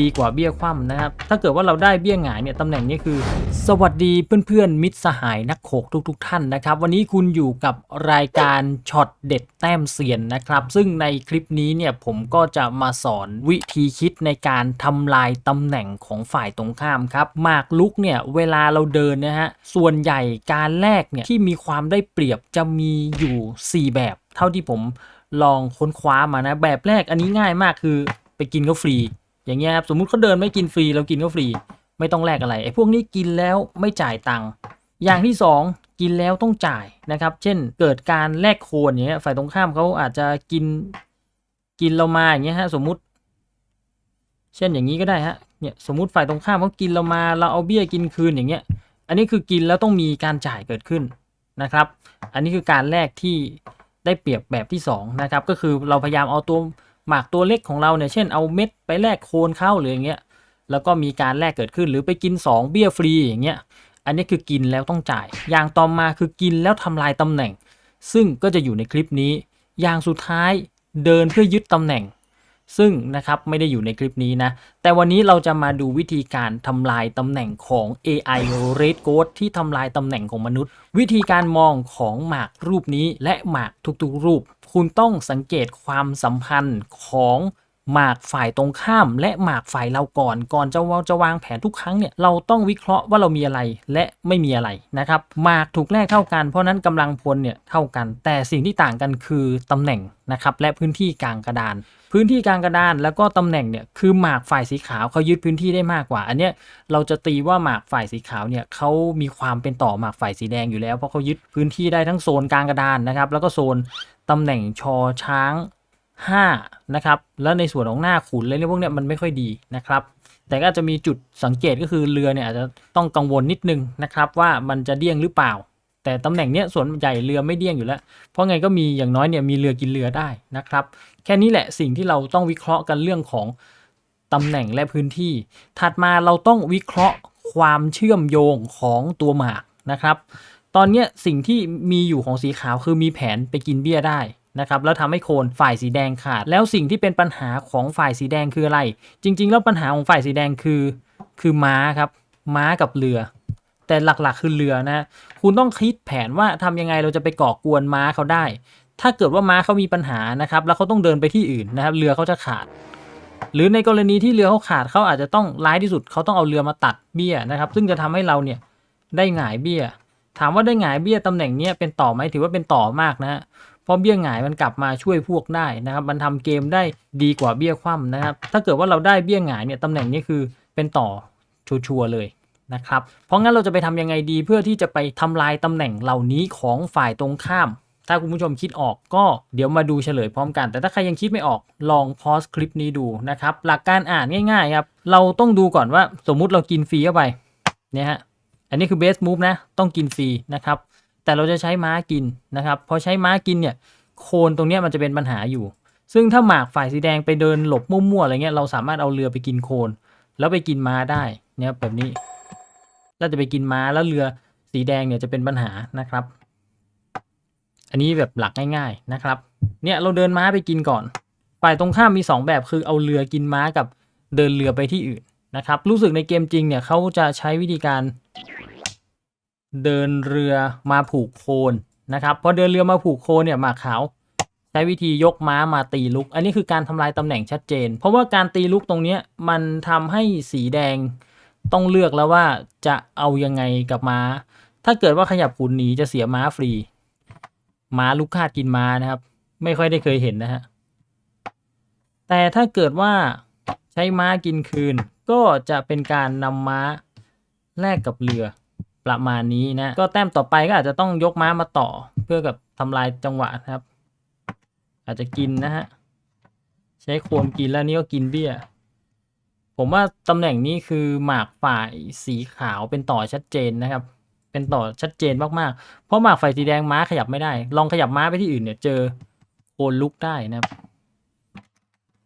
ดีกว่าเบี้ยคว่ำนะครับ ถ้าเกิดว่าเราได้เบี้ยหงายเนี่ยตำแหน่งนี้คือ สวัสดีเพื่อนๆมิตรสหายนักโขกทุก ๆ ท่านนะครับ วันนี้คุณอยู่กับรายการช็อตเด็ดแต้มเซียนนะครับ ซึ่งในคลิปนี้เนี่ยผมก็จะมาสอนวิธีคิดในการทำลายตำแหน่งของฝ่ายตรงข้ามครับหมากลุกเนี่ยเวลาเราเดินนะฮะส่วนใหญ่การแรกเนี่ยที่มีความได้เปรียบจะมีอยู่ 4 แบบ เท่าที่ผมลองค้นคว้ามานะแบบแรกอันนี้ง่ายมากคือไปกินก็ฟรี อย่างเงี้ยครับสมมุติเขาเดินไม่กินฟรีเรากินก็ฟรี ไม่ต้องแลกอะไรไอ้พวกนี้กินแล้วไม่จ่ายตังค์อย่างที่สองกินแล้วต้องจ่ายนะครับ เช่นเกิดการแลกโคนอย่างเงี้ยฝ่ายตรงข้ามเขาอาจจะกินกินเรามาอย่างเงี้ยฮะสมมุติ เช่นอย่างนี้ก็ได้ฮะเนี่ยสมมุติฝ่ายตรงข้ามเขากินเรามาเราเอาเบี้ยกินคืนอย่างเงี้ย อันนี้คือกินแล้วต้องมีการจ่ายเกิดขึ้นนะครับ อันนี้คือการแลกที่ได้เปรียบแบบที่สองนะครับก็คือเราพยายามเอาตัว หมากตัวเล็กของเราเนี่ยเช่นเอาเม็ดไปแลกโคนเข้าหรืออย่างเงี้ยแล้วก็มีการแลกเกิดขึ้นหรือไปกิน 2 เบี้ยฟรีอย่างเงี้ยอันนี้คือกินแล้วต้องจ่าย อย่างต่อมาคือกินแล้วทำลายตำแหน่ง ซึ่งก็จะอยู่ในคลิปนี้ อย่างสุดท้ายเดินเพื่อยึดตำแหน่ง ซึ่งนะครับไม่ได้อยู่ในคลิปนี้นะ แต่วันนี้เราจะมาดูวิธีการทำลายตำแหน่งของ AI Red Ghost ที่ทำลายตำแหน่งของมนุษย์ วิธีการมองของหมากรูปนี้และหมากทุกๆรูป คุณต้องสังเกตความสัมพันธ์ของ หมากฝ่ายตรงข้าม และหมากฝ่ายเราก่อน ก่อนจะวางจะวางแผนทุกครั้งเนี่ยเราต้องวิเคราะห์ว่าเรามีอะไรและไม่มีอะไรนะครับหมากถูกแลกเท่ากันเพราะนั้นกำลังพลเนี่ยเท่ากัน แต่สิ่งที่ต่างกันคือตำแหน่งนะครับและพื้นที่กลางกระดาน พื้นที่กลางกระดานแล้วก็ตำแหน่งเนี่ยคือหมากฝ่ายสีขาวเขายึดพื้นที่ได้มากกว่า อันเนี้ยเราจะตีว่าหมากฝ่ายสีขาวเนี่ยเขามีความเป็นต่อหมากฝ่ายสีแดงอยู่แล้วเพราะเขายึดพื้นที่ได้ทั้งโซนกลางกระดานนะครับแล้วก็โซนตำแหน่งชอช้าง 5นะครับแล้วในส่วนของหน้าขุนอะไรพวกเนี้ยมันไม่ค่อยดีนะครับ แต่ก็จจะมีจุดสังเกตก็คือเรือเนี่ยอาจจะต้องกังวลนิดนึงนะครับว่ามันจะเดี้ยงหรือเปล่า แต่ตำแหน่งเนี้ยส่วนใหญ่เรือไม่เดี้ยงอยู่แล้ว เพราะไงก็มีอย่างน้อยเนี่ยมีเรือกินเรือได้นะครับ แค่นี้แหละสิ่งที่เราต้องวิเคราะห์กันเรื่องของตำแหน่งและพื้นที่ ถัดมาเราต้องวิเคราะห์ความเชื่อมโยงของตัวหมากนะครับ ตอนนี้สิ่งที่มีอยู่ของสีขาวคือมีแผนไปกินเบี้ยได้ นะครับแล้วทำให้โคนฝ่ายสีแดงขาด แล้วสิ่งที่เป็นปัญหาของฝ่ายสีแดงคืออะไร จริง ๆ แล้วปัญหาของฝ่ายสีแดงคือคือม้าครับ ม้ากับเรือ แต่หลักๆคือเรือนะ คุณต้องคิดแผนว่าทำยังไงเราจะไปก่อกวนม้าเขาได้ ถ้าเกิดว่าม้าเขามีปัญหานะครับ แล้วเขาต้องเดินไปที่อื่นนะครับ เรือเขาจะขาด หรือในกรณีที่เรือเขาขาดเขาอาจจะต้องร้ายที่สุดเขาต้องเอาเรือมาตัดเบี้ยนะครับ ซึ่งจะทำให้เราเนี่ยได้หงายเบี้ย ถามว่าได้หงายเบี้ยตำแหน่งเนี้ยเป็นต่อไหมถือว่าเป็นต่อมากนะฮะ เพราะเบี้ยหงายมันกลับมาช่วยพวกได้นะครับ มันทำเกมได้ดีกว่าเบี้ยคว่ำนะครับ ถ้าเกิดว่าเราได้เบี้ยหงายเนี่ยตำแหน่งนี้คือเป็นต่อชัวร์เลยนะครับ เพราะงั้นเราจะไปทำยังไงดีเพื่อที่จะไปทำลายตำแหน่งเหล่านี้ของฝ่ายตรงข้าม ถ้าคุณผู้ชมคิดออกก็เดี๋ยวมาดูเฉลยพร้อมกัน แต่ถ้าใครยังคิดไม่ออกลองพอสคลิปนี้ดูนะครับ หลักการอ่านง่ายๆครับเราต้องดูก่อนว่าสมมุติเรากินฟรีเข้าไปเนี่ยฮะอันนี้คือเบสมูฟนะต้องกินฟรีนะครับ แต่เราจะใช้ม้ากินนะครับพอใช้ม้ากินเนี่ยโคนตรงนี้มันจะเป็นปัญหาอยู่ ซึ่งถ้าหมากฝ่ายสีแดงไปเดินหลบมั่วๆอะไรเงี้ยเราสามารถเอาเรือไปกินโคน แล้วไปกินม้าได้เนี่ยแบบนี้เราจะไปกินม้าแล้วเรือสีแดงเนี่ยจะเป็นปัญหานะครับ อันนี้แบบหลักง่าย ๆนะครับ เนี่ยเราเดินม้าไปกินก่อน ฝ่ายตรงข้ามมี 2 แบบคือเอาเรือกินม้ากับเดินเรือไปที่อื่นนะครับ รู้สึกในเกมจริงเนี่ยเขาจะใช้วิธีการ เดินเรือมาผูกโคนนะครับพอเดินเรือมาผูกโคนเนี่ยหมากขาวใช้วิธียกม้ามาตีลุก อันนี้คือการทำลายตำแหน่งชัดเจน เพราะว่าการตีลุกตรงนี้มันทำให้สีแดงต้องเลือกแล้วว่าจะเอายังไงกับม้า ถ้าเกิดว่าขยับขุนหนีจะเสียม้าฟรี ม้าลูกคาดกินม้านะครับ ไม่ค่อยได้เคยเห็นนะฮะแต่ถ้าเกิดว่าใช้ม้ากินคืน ก็จะเป็นการนำม้าแลกกับเรือ ประมาณนี้นะ ก็แต้มต่อไปก็อาจจะต้องยกม้ามาต่อ เพื่อกับทำลายจังหวะนะครับ อาจจะกินนะฮะ ใช้โคมกินแล้วนี่ก็กินเบี้ย ผมว่าตำแหน่งนี้คือหมากฝ่ายสีขาวเป็นต่อชัดเจนนะครับ เป็นต่อชัดเจนมากๆ เพราะหมากฝ่ายสีแดงม้าขยับไม่ได้ ลองขยับม้าไปที่อื่นเนี่ยเจอโคนลุกได้นะครับ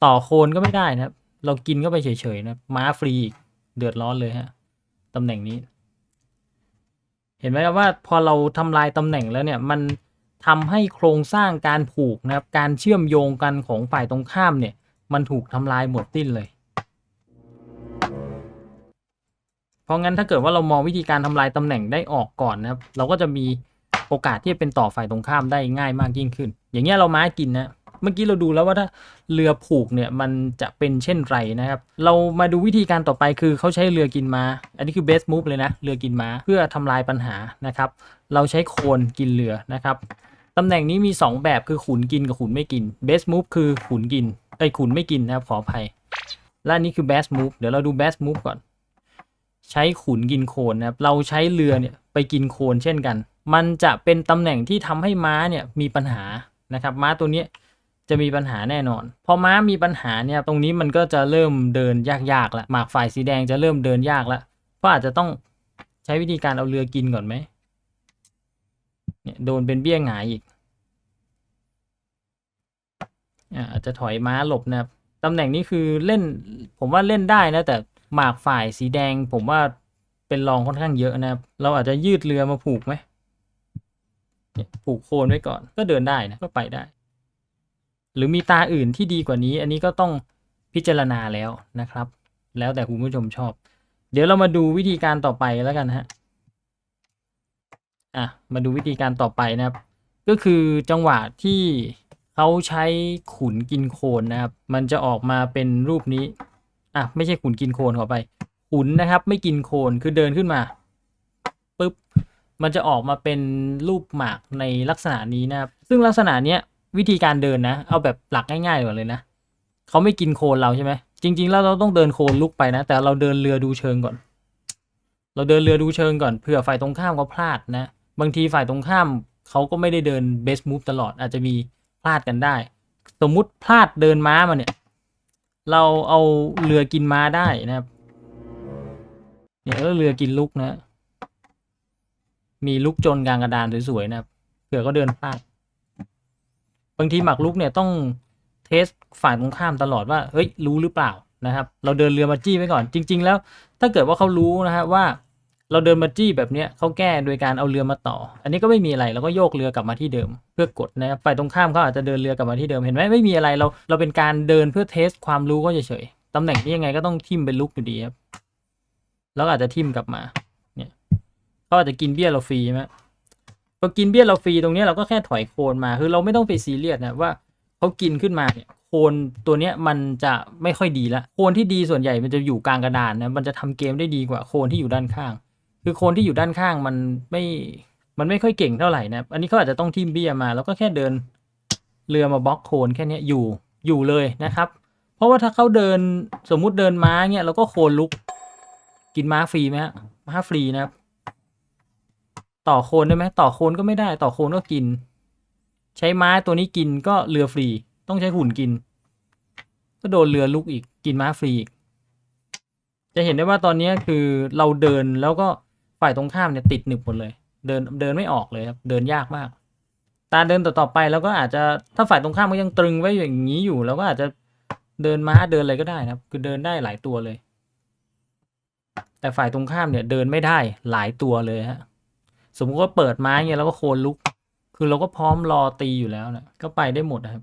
ต่อโคนก็ไม่ได้นะครับ เรากินก็ไปเฉยๆนะม้าฟรีอีกเดือดร้อนเลยฮะตำแหน่งนี้ เห็นไหมครับว่าพอเราทำลายตำแหน่งแล้วเนี่ยมันทำให้โครงสร้างการผูกนะครับการเชื่อมโยงกันของฝ่ายตรงข้ามเนี่ยมันถูกทำลายหมดสิ้นเลย เพราะงั้นถ้าเกิดว่าเรามองวิธีการทำลายตำแหน่งได้ออกก่อนนะครับ เราก็จะมีโอกาสที่จะเป็นต่อฝ่ายตรงข้ามได้ง่ายมากยิ่งขึ้น อย่างเงี้ยเราม้ากินนะ เมื่อกี้เราดูแล้วว่าถ้าเรือผูกเนี่ยมันจะเป็นเช่นไรนะครับ เรามาดูวิธีการต่อไปคือเขาใช้เรือกินมา้า อันนี้คือเบสมูฟเลยนะเรือกินม้าเพื่อทำลายปัญหานะครับ เราใช้โคนกินเรือนะครับตำแหน่งนี้มี 2 แบบคือขุนกินกับขุนไม่กินเบสมูฟคือขุนกินไอ้ขุนไม่กินนะครับขออภัยและนนี้คือเบสมูฟเดี๋ยวเราดูเบสมูฟก่อน ใช้ขุนกินโคนนะครับเราใช้เรือเนี่ยไปกินโคนเช่นกัน มันจะเป็นตำแหน่งที่ทำให้ม้าเนี่ยมีปัญหานะครับ ม้าตัวนี้ จะมีปัญหาแน่นอน พอม้ามีปัญหาเนี่ยตรงนี้มันก็จะเริ่มเดินยากๆละหมากฝ่ายสีแดงจะเริ่มเดินยากละก็อาจจะต้องใช้วิธีการเอาเรือกินก่อนไหมเนี่ยโดนเป็นเบี้ยงหงายอีกอาจจะถอยม้าหลบนะครับตำแหน่งนี้คือเล่น ผมว่าเล่นได้นะ แต่หมากฝ่ายสีแดง ผมว่าเป็นรองค่อนข้างเยอะนะครับ เราอาจจะยืดเรือมาผูกไหมเนี่ยผูกโคนไว้ก่อนก็เดินได้นะก็ไปได้ หรือมีตาอื่นที่ดีกว่านี้ อันนี้ก็ต้องพิจารณาแล้วนะครับ แล้วแต่คุณผู้ชมชอบ เดี๋ยวเรามาดูวิธีการต่อไปแล้วกันฮะอะมาดูวิธีการต่อไปนะครับ ก็คือจังหวะที่เขาใช้ขุนกินโคนนะครับ มันจะออกมาเป็นรูปนี้อะไม่ใช่ขุนกินโคนขอไป ขุนนะครับ ไม่กินโคนคือเดินขึ้นมาปุ๊บมันจะออกมาเป็นรูปหมากในลักษณะนี้นะครับ ซึ่งลักษณะเนี้ย วิธีการเดินนะ เอาแบบหลักง่ายๆก่อนเลยนะเขาไม่กินโคนเราใช่ไหมจริง ๆ แล้วเราต้องเดินโคนลุกไปนะ แต่เราเดินเรือดูเชิงก่อน เราเดินเรือดูเชิงก่อนเผื่อฝ่ายตรงข้ามเขาพลาดนะ บางทีฝ่ายตรงข้ามเขาก็ไม่ได้เดินเบสมูฟตลอดอาจจะมีพลาดกันได้ สมมุติพลาดเดินม้ามาเนี่ย เราเอาเรือกินม้าได้นะครับเนี่ยแล้วเรือกินลูกนะ มีลูกจนกลางกระดานสวยๆนะครับเผื่อก็เดินพลาด บางทีหมักลุกเนี่ยต้องเทสฝ่ายตรงข้ามตลอดว่าเฮ้ยรู้หรือเปล่านะครับ เราเดินเรือมาจี้ไว้ก่อนจริง ๆ แล้ว ถ้าเกิดว่าเขารู้นะครับว่า เราเดินมาจี้แบบเนี้ยเขาแก้โดยการเอาเรือมาต่อ อันนี้ก็ไม่มีอะไรเราก็โยกเรือกลับมาที่เดิม เพื่อกดนะครับฝ่ายตรงข้ามเขาอาจจะเดินเรือกลับมาที่เดิมเห็นไหมไม่มีอะไรเราเราเป็นการเดินเพื่อเทสความรู้ก็เฉยๆตำแหน่งนี้ยังไงก็ต้องทิมเป็นลุกอยู่ดีครับแล้วอาจจะทิมกลับมาเนี่ยเขาอาจจะกินเบี้ยเราฟรีใช่ไหม พอกินเบี้ยเราฟรีตรงนี้เราก็แค่ถอยโคนมาคือเราไม่ต้องไปซีเรียสนะว่าเขากินขึ้นมาเนี่ยโคนตัวเนี้ยมันจะไม่ค่อยดีละโคนที่ดีส่วนใหญ่มันจะอยู่กลางกระดานนะมันจะทำเกมได้ดีกว่าโคนที่อยู่ด้านข้าง คือโคนที่อยู่ด้านข้างมันไม่มันไม่ค่อยเก่งเท่าไหร่นะอันนี้เขาอาจจะต้องทิมเบี้ยมา แล้วก็แค่เดินเรือมาบล็อกโคนแค่นี้อยู่อยู่เลยนะครับ เพราะว่าถ้าเขาเดินสมมุติเดินม้าเนี่ยเราก็โคนลุกกินม้าฟรีไหมฮะม้าฟรีนะครับ ต่อโคนได้ไหมต่อโคนก็ไม่ได้ ต่อโคนก็กิน ใช้ม้าตัวนี้กินก็เรือฟรี ต้องใช้หุ่นกิน ก็โดนเรือลุกอีกกินม้าฟรีอีก จะเห็นได้ว่าตอนนี้คือเราเดินแล้วก็ฝ่ายตรงข้ามเนี่ยติดหนึบหมดเลย เดินเดินไม่ออกเลยครับเดินยากมาก ตาเดินต่อต่อไปแล้วก็อาจจะถ้าฝ่ายตรงข้ามมันยังตรึงไว้อย่างนี้อยู่เราก็อาจจะเดินม้าเดินอะไรก็ได้นะครับ คือเดินได้หลายตัวเลย แต่ฝ่ายตรงข้ามเนี่ยเดินไม่ได้หลายตัวเลยฮะ สมมติว่าเปิดไม้เนี่ยเราก็โคนลุก คือเราก็พร้อมรอตีอยู่แล้วนะก็ไปได้หมดนะครับ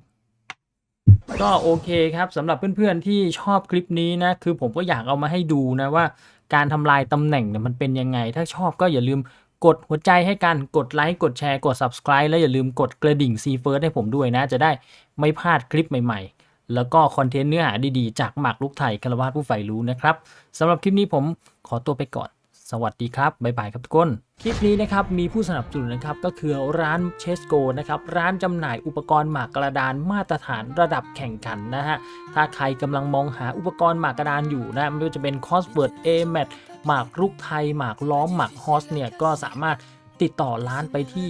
ก็โอเคครับสำหรับเพื่อนๆที่ชอบคลิปนี้นะ คือผมก็อยากเอามาให้ดูนะว่า การทำลายตำแหน่งเนี่ยมันเป็นยังไง ถ้าชอบก็อย่าลืมกดหัวใจให้กัน กดไลค์ กดแชร์ กด subscribe และอย่าลืมกดกระดิ่ง C First ให้ผมด้วยนะ จะได้ไม่พลาดคลิปใหม่ๆ แล้วก็คอนเทนต์เนื้อหาดีๆ จากหมากลูกไทยคารวาสผู้ใฝ่รู้นะครับสำหรับคลิปนี้ผมขอตัวไปก่อน สวัสดีครับ บ๊ายบายครับทุกคน คลิปนี้นะครับมีผู้สนับสนุนนะครับก็คือร้านเชสโกนะครับร้านจำหน่ายอุปกรณ์หมากกระดานมาตรฐานระดับแข่งขันนะฮะ ถ้าใครกำลังมองหาอุปกรณ์หมากกระดานอยู่นะไม่ว่าจะเป็นคอสเวิร์ดเอแมทหมากรุกไทย หมากล้อมหมากฮอสเนี่ยก็สามารถติดต่อร้านไปที่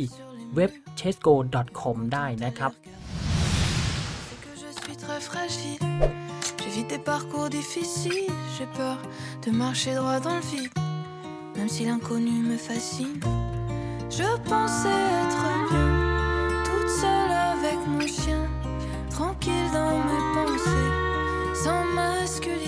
เว็บ chesco.com ได้นะครับ J'évite des parcours difficiles, j'ai peur de marcher droit dans le vide. même si l'inconnu me fascine. Je pensais être bien, toute seule avec mon chien, tranquille dans mes pensées, sans masculine.